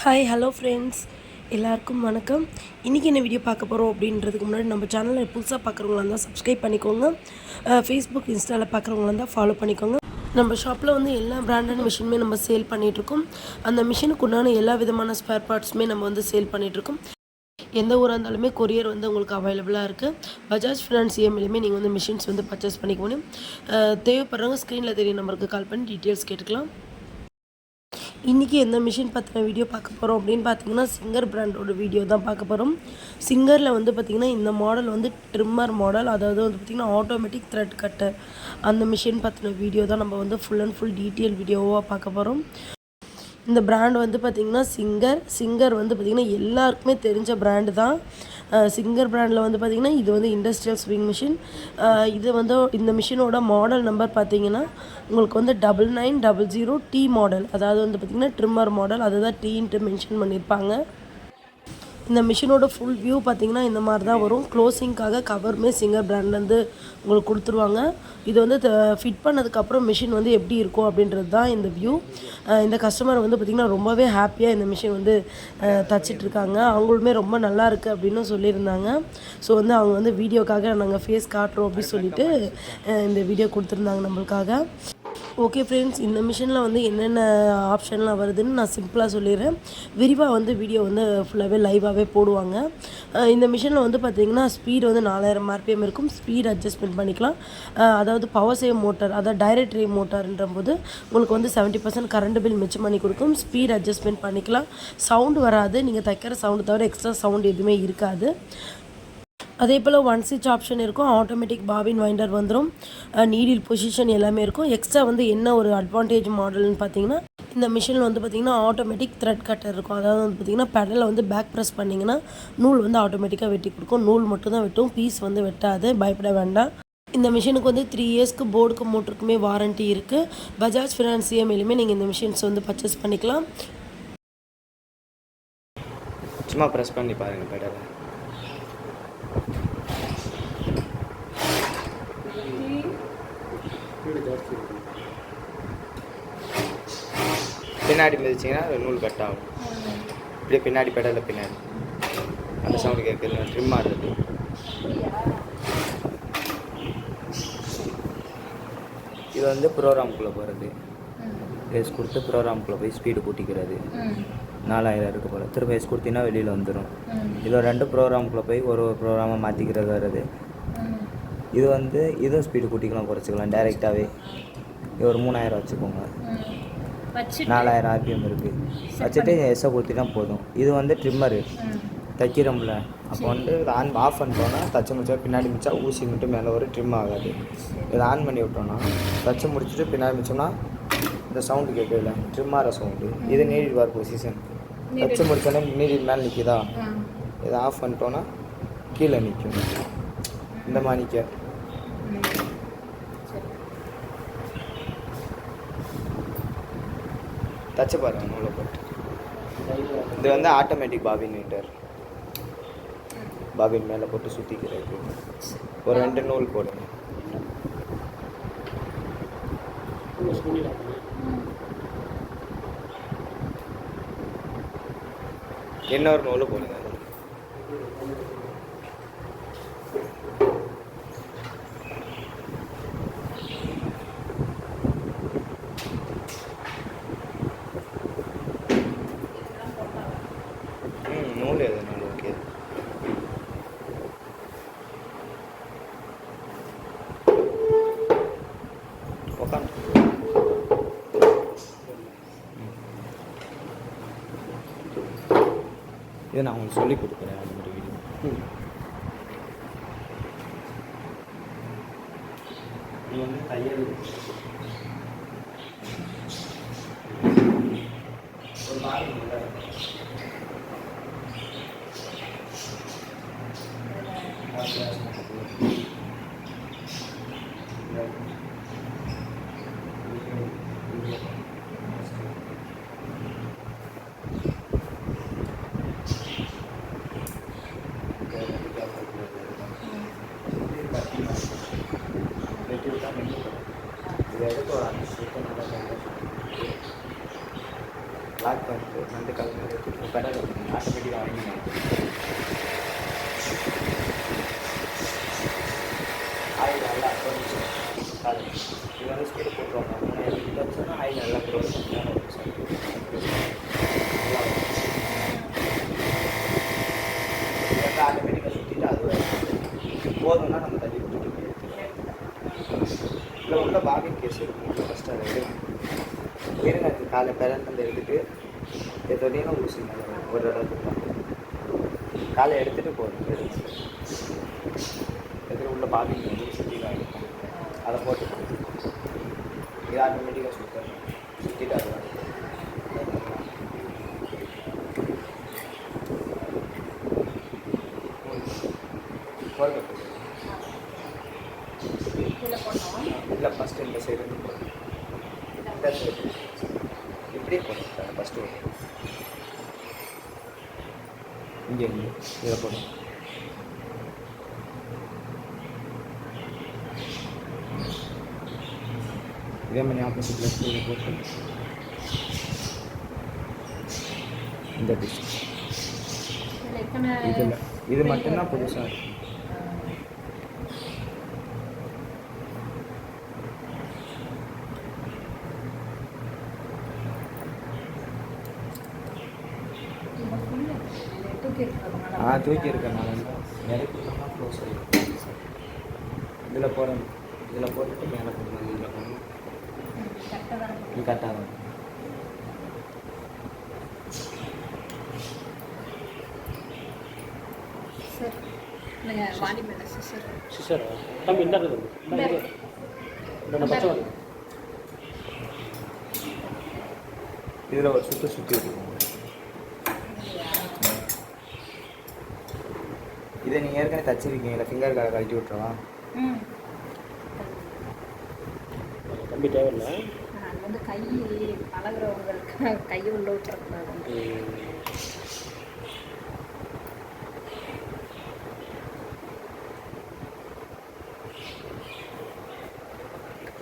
Hi hello friends எல்லாருக்கும் வணக்கம். இன்றைக்கி என்ன வீடியோ பார்க்க போகிறோம் அப்படின்றதுக்கு முன்னாடி நம்ம சேனலை புதுசாக பார்க்குறவங்களா இருந்தால் சப்ஸ்கிரைப் பண்ணிக்கோங்க. ஃபேஸ்புக் இன்ஸ்டாவில் பார்க்குறவங்களா இருந்தால் ஃபாலோ பண்ணிக்கோங்க. நம்ம ஷாப்பில் வந்து எல்லா பிராண்டட் மிஷினுமே நம்ம சேல் பண்ணிகிட்ருக்கோம் அந்த மிஷினுக்கு உண்டான எல்லா விதமான ஸ்பேர் பார்ட்ஸுமே நம்ம வந்து சேல் பண்ணிகிட்ருக்கோம் எந்த ஊராக இருந்தாலுமே கொரியர் வந்து உங்களுக்கு அவைலபிளாக இருக்குது பஜாஜ் ஃபினான்ஸ் இஎம்ஐலையுமே நீங்கள் வந்து மிஷின்ஸ் வந்து பர்ச்சேஸ் பண்ணிக்க முடியும் தேவைப்படுறவங்க ஸ்க்ரீனில் தெரிய நம்பருக்கு கால் பண்ணி டீட்டெயில்ஸ் கேட்டுக்கலாம். இன்றைக்கி எந்த மிஷின் பற்றின வீடியோ பார்க்க போகிறோம் அப்படின்னு பார்த்தீங்கன்னா சிங்கர் பிராண்டோட வீடியோ தான் பார்க்க போகிறோம் சிங்கரில் வந்து பார்த்திங்கன்னா இந்த மாடல் வந்து ட்ரிம்மர் மாடல் அதாவது வந்து பார்த்திங்கன்னா ஆட்டோமேட்டிக் த்ரெட் கட்டர் அந்த மிஷின் பற்றின வீடியோ தான் நம்ம வந்து ஃபுல் அண்ட் ஃபுல் டீட்டெயில் வீடியோவாக பார்க்க போகிறோம் இந்த பிராண்ட் வந்து பார்த்திங்கன்னா சிங்கர் சிங்கர் வந்து பார்த்திங்கன்னா எல்லாருக்குமே தெரிஞ்ச பிராண்டு தான். சிங்கர் பிராண்டில் வந்து பார்த்திங்கன்னா இது வந்து இண்டஸ்ட்ரியல் ஸ்விங் மிஷின் இது வந்து இந்த மிஷினோட மாடல் நம்பர் பார்த்தீங்கன்னா உங்களுக்கு வந்து double nine double zero D model அதாவது வந்து பார்த்திங்கன்னா ட்ரிம்மர் மாடல் அதுதான் டீன்ட்டு மென்ஷன் பண்ணியிருப்பாங்க இந்த மிஷினோட ஃபுல் வியூ பார்த்திங்கன்னா இந்த மாதிரி தான் வரும். க்ளோசிங்க்காக கவருமே சிங்கர் பிராண்ட்லேருந்து உங்களுக்கு கொடுத்துருவாங்க. இது வந்து ஃபிட் பண்ணதுக்கப்புறம் மிஷின் வந்து எப்படி இருக்கும் அப்படின்றது தான் இந்த வியூ இந்த கஸ்டமர் வந்து பார்த்திங்கன்னா ரொம்பவே ஹாப்பியாக இந்த மிஷின் வந்து தச்சிட்ருக்காங்க. அவங்களுமே ரொம்ப நல்லா இருக்குது அப்படின்னு சொல்லியிருந்தாங்க. ஸோ வந்து அவங்க வந்து வீடியோக்காக நாங்கள் ஃபேஸ் காட்டுறோம் அப்படின்னு சொல்லிட்டு இந்த வீடியோ கொடுத்துருந்தாங்க நம்மளுக்காக. ஓகே ஃப்ரெண்ட்ஸ் இந்த மிஷினில் வந்து என்னென்ன ஆப்ஷன்லாம் வருதுன்னு நான் சிம்பிளாக சொல்லிடுறேன். விரிவாக வந்து வீடியோ வந்து ஃபுல்லாகவே லைவாகவே போடுவாங்க. இந்த மிஷினில் வந்து பார்த்தீங்கன்னா ஸ்பீடு வந்து நாலாயிரம் ஆர்பிஎம் இருக்கும். ஸ்பீட் அட்ஜஸ்ட்மெண்ட் பண்ணிக்கலாம். அதாவது பவர் சேவ் மோட்டார் அதாவது டைரக்ட் ரே மோட்டார்ன்ற போது உங்களுக்கு வந்து செவன்ட்டி பர்சன்ட் கரண்ட் பில் மிச்சம் பண்ணி கொடுக்கும். ஸ்பீட் அட்ஜஸ்ட்மெண்ட் பண்ணிக்கலாம். சவுண்டு வராது. நீங்கள் தைக்கிற சவுண்டு தவிர எக்ஸ்ட்ரா சவுண்ட் எதுவுமே இருக்காது. அதே போல் ஒன் ஸ்விட்ச் ஆப்ஷன் இருக்கும். ஆட்டோமேட்டிக் பாபின் வைண்டர் வந்துடும் நீடில் பொசிஷன் எல்லாமே இருக்கும். எக்ஸ்ட்ரா வந்து என்ன ஒரு அட்வான்டேஜ் மாடல்னு பார்த்தீங்கன்னா இந்த மிஷினில் வந்து பார்த்திங்கன்னா ஆட்டோமேட்டிக் த்ரெட் கட்டர் இருக்கும். அதாவது வந்து பார்த்திங்கன்னா பெடலை வந்து பேக் ப்ரெஸ் பண்ணிங்கன்னா நூல் வந்து ஆட்டோமேட்டிக்காக வெட்டி கொடுக்கும். நூல் மட்டும் தான் வெட்டும். பீஸ் வந்து வெட்டாது. பயப்பட வேண்டாம். இந்த மிஷினுக்கு வந்து த்ரீ இயர்ஸ்க்கு போர்டுக்கு மோட்டருக்குமே வாரண்ட்டி இருக்குது பஜாஜ் ஃபினான்ஸ் இஎம்ஐலையுமே நீங்கள் இந்த மிஷின்ஸ் வந்து பர்ச்சேஸ் பண்ணிக்கலாம். சும்மா ப்ரெஸ் பண்ணி பாருங்கள் பெடலை பின்னாடி மிதிச்சிங்கன்னா நூல் கட் ஆகும். இப்படியே பின்னாடி பெடலில் பின்னாடி. அந்த சவுண்டு கேட்குது ட்ரிம் ஆடுறது இது வந்து ப்ரோக்ராம்குள்ளே போகிறது ரேஸ் கொடுத்து ப்ரோக்ராம்குள்ளே போய் ஸ்பீடு கூட்டிக்கிறது. நாலாயிரம் இருக்கு போல். திரும்ப எஸ் கொடுத்தீங்கன்னா வெளியில் வந்துடும் இதில் ரெண்டு ப்ரோக்ராம்குள்ளே போய் ஒரு ஒரு ப்ரோக்ராமை மாற்றிக்கிறது வருது இது வந்து இதுவும் ஸ்பீடு கூட்டிக்கலாம் குறைச்சிக்கலாம். டைரெக்டாகவே இது ஒரு மூணாயிரம் வச்சுக்கோங்க. நாலாயிரம் ஆர்பிஎம் இருக்குது வச்சுட்டு எஸ்ஸை கொடுத்தினா போதும். இது வந்து ட்ரிம்மரு தைக்கிறோம்ல. அப்போ வந்து இது ஆன் ஆஃப் பண்ணிட்டோன்னா தச்சு முடிச்சா பின்னாடி மிச்சா ஊசி மட்டும் மேலே ஒரு ட்ரிம் ஆகாது. இதை ஆன் பண்ணி விட்டோன்னா தச்சு முடிச்சுட்டு பின்னாடி மிச்சோம்னா இந்த சவுண்டு கேட்கல ட்ரிம் ஆகிற சவுண்டு இது நீடிட் வார் பொசிஷன் தச்சு முடிச்சோன்னே நீடிட் மேலே நிற்கிதா இதை ஆஃப் பண்ணிட்டோன்னா கீழே நிற்கும் இந்த மாதிரி நிற்க தச்சு பாருங்க நூலை போட்டு. இது வந்து ஆட்டோமேட்டிக் பாபின் மீட்டர் பாபின் மேலே போட்டு சுற்றிக்கிறது ஒரு ரெண்டு நூல் போடுங்க. என்ன ஒரு நூல் போடுங்க ம் நூல் எதுனாலும் ஓகே உட்காந்து இது நான் உங்களுக்கு சொல்லி கொடுக்குறேன் அது மாதிரி வீடியோ இது வந்து தையல் ஒரு பாருங்க உள்ள. இதை எடுத்து ஒரு அஞ்சு நிமிஷம் நல்லா ஸ்டார்ட் பண்ணிட்டு ரெண்டு கலந்து பெடல் ஆட்டோமேட்டிக்காக வாங்கி ஆயில் நல்லா கொஞ்சம் இது வந்து ஸ்பீடு போட்டுருவாங்க மூணாயிரம் கிட்ட வச்சோன்னா ஆயில் நல்லா க்ரோஸ் ஆட்டோமேட்டிக்காக சுற்றிட்டு அது போதும்னா நம்ம தள்ளி விட்டுட்டு இல்லை உள்ள பாக்கெட் கேஸ் இருக்கும் ஃபஸ்ட்டு அதை இருங்க காலை பேரண்ட் வந்து எடுத்துட்டு எதோடையும் ஊசி. ஒரு தான் காலை எடுத்துகிட்டு எடுங்க எதிர உள்ள பாபின் வந்து சுற்றி தான் இருக்கும் அதை போட்டு இது ஆட்டோமேட்டிக்காக சுற்றணும் சுற்றிட்டு அது போடுங்க இல்லை ஃபஸ்ட்டு இந்த சைடு இந்த சைடு இப்படியே போடுங்க ஃபஸ்ட்டு ஒரு இங்கே இங்கே இதில் போடுங்க இதே மாதிரி ஆப்போசிட் லெஃப்ட் இதில் போட்டு. இந்த டிஷ் இதில் இது மட்டும்தான் புதுசாக இருக்கும் ஆ தூக்கி இருக்கனால இறக்கிட்டோம்னா க்ளோஸ் ஆகிடும் இதில் போடணும் இதில் போட்டுட்டு மேலே போடணும் இதில் போடணும் இது கரெக்டாக வரும் சிஸ்டர் தம்பி இந்த. இதில் ஒரு சுற்று சுற்றி இருக்கும் இதை நீங்கள் ஏற்கனவே தச்சிருக்கீங்களா ஃபிங்கர் கார்டை கழட்டி விட்டுருவா தம்பி தேவையில்லை. அது வந்து கை பழகுறவங்களுக்கு கையை உள்ள விட்டுறக்கூடாது.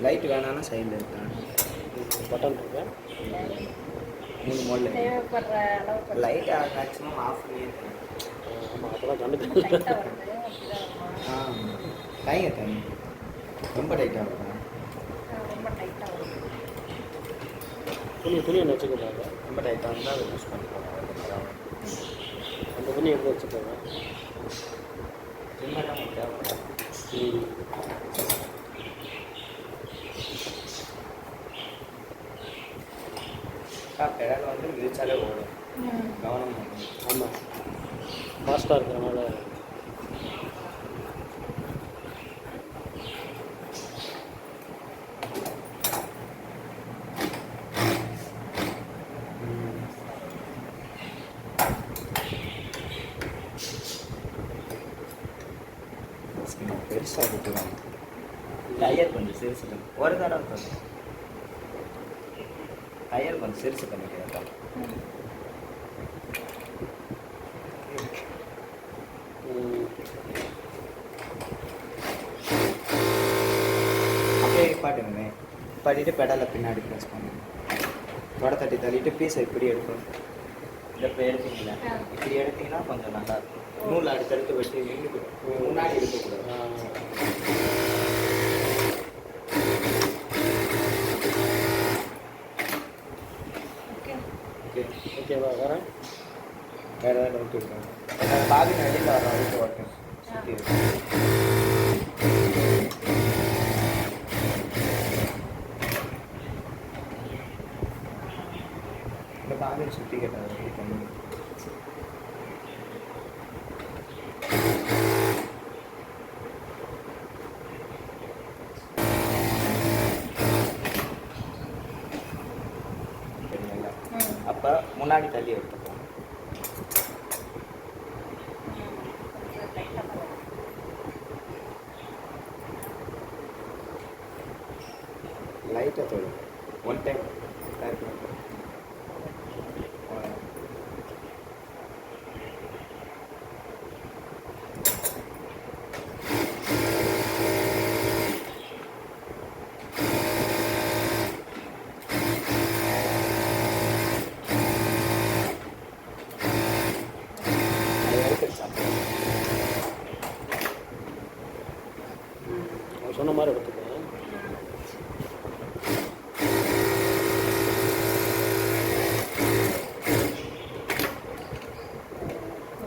லைட் வேணாம்னா சைடில் இருக்கான் பட்டன் இருக்கா? மூணு மோடில் அளவுக்கு. லைட் மேக்ஸிமம் ஆஃப் பண்ணி ஆமாம் அப்போ தான் கண்டு லைட்டாக வருது அப்படிதான் ஆ டைங்க டைங்க ரொம்ப டைட்டாக இருக்கும். ரொம்ப டைட்டாக வருது துணி துணி என்ன வச்சுக்கிறாங்க ரொம்ப டைட்டாக இருந்தால் அதை யூஸ் பண்ணிக்கலாம் அந்த துணி எங்கே வச்சுக்கோங்க? பெடல் வந்து மிதிச்சாலே ஓடும். கவனம். ஆமாம் ஃபாஸ்ட்டாக இருக்கிறனால. பெருசாக விட்டுருவாங்க டயர் கொஞ்சம் சிறுசு பண்ணி. ஒரு தடவை பண்ணு டயர் கொஞ்சம் சிறுசு பண்ணிக்கிறேன் பாட்டிட்டு பெடலை பின்னாடி ப்ரெஸ் பண்ணுங்க வடை தட்டி தள்ளிட்டு பீஸை இப்படி எடுக்கணும். இந்த இப்போ எடுத்தீங்களா. இப்படி எடுத்தீங்கன்னா கொஞ்சம் நல்லா இருக்கும். நூல் அடுத்தடுத்து வெட்டி நின்று முன்னாடி இருக்கக்கூடாது. ஓகே. ஓகே. ஓகேவா வேறு வேறு ஏதாவது டவுட் இருக்கா? பாதின வெளியில் வர வரைக்கும் ஓட்டும் சுற்றி சுற்றி கேட்டேன் அப்போ முன்னாடி தள்ளி எடுத்துப்போம் லைட்டை தொழில் ஒன் டைம் மாதிரி எடுத்துக்கோ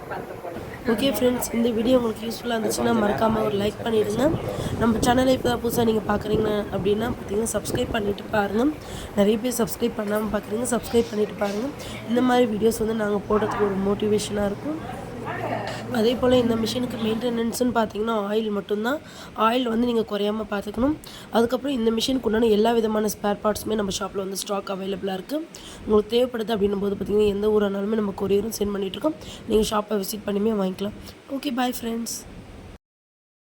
பார்த்து போல ஓகே ஃப்ரெண்ட்ஸ் இந்த வீடியோ உங்களுக்கு யூஸ்ஃபுல்லாக இருந்துச்சுன்னா மறக்காமல் ஒரு லைக் பண்ணிவிடுங்க நம்ம சேனலை இப்போ தான் புதுசாக நீங்கள் பார்க்குறீங்க அப்படின்னா பார்த்தீங்கன்னா சப்ஸ்கிரைப் பண்ணிவிட்டு பாருங்கள் நிறைய பேர் சப்ஸ்கிரைப் பண்ணாமல் பார்க்குறீங்க சப்ஸ்கிரைப் பண்ணிவிட்டு பாருங்கள் இந்த மாதிரி வீடியோஸ் வந்து நாங்கள் போடுறதுக்கு ஒரு மோட்டிவேஷனாக இருக்கும். அதே போல் இந்த மிஷினுக்கு மெயின்டெனன்ஸ்னு பார்த்தீங்கன்னா ஆயில் மட்டும்தான். ஆயில் வந்து நீங்கள் குறையாமல் பார்த்துக்கணும். அதுக்கப்புறம் இந்த மிஷினுக்கு உண்டான எல்லா விதமான ஸ்பேர் பார்ட்ஸுமே நம்ம ஷாப்பில் வந்து ஸ்டாக் அவைலபிளாக இருக்குது உங்களுக்கு தேவைப்படுது அப்படின்னும் போது பார்த்திங்கன்னா எந்த ஊரானாலுமே நம்ம கொரியரும் சென்ட் பண்ணிகிட்ருக்கோம் நீங்கள் ஷாப்பை விசிட் பண்ணியுமே வாங்கிக்கலாம். Okay bye friends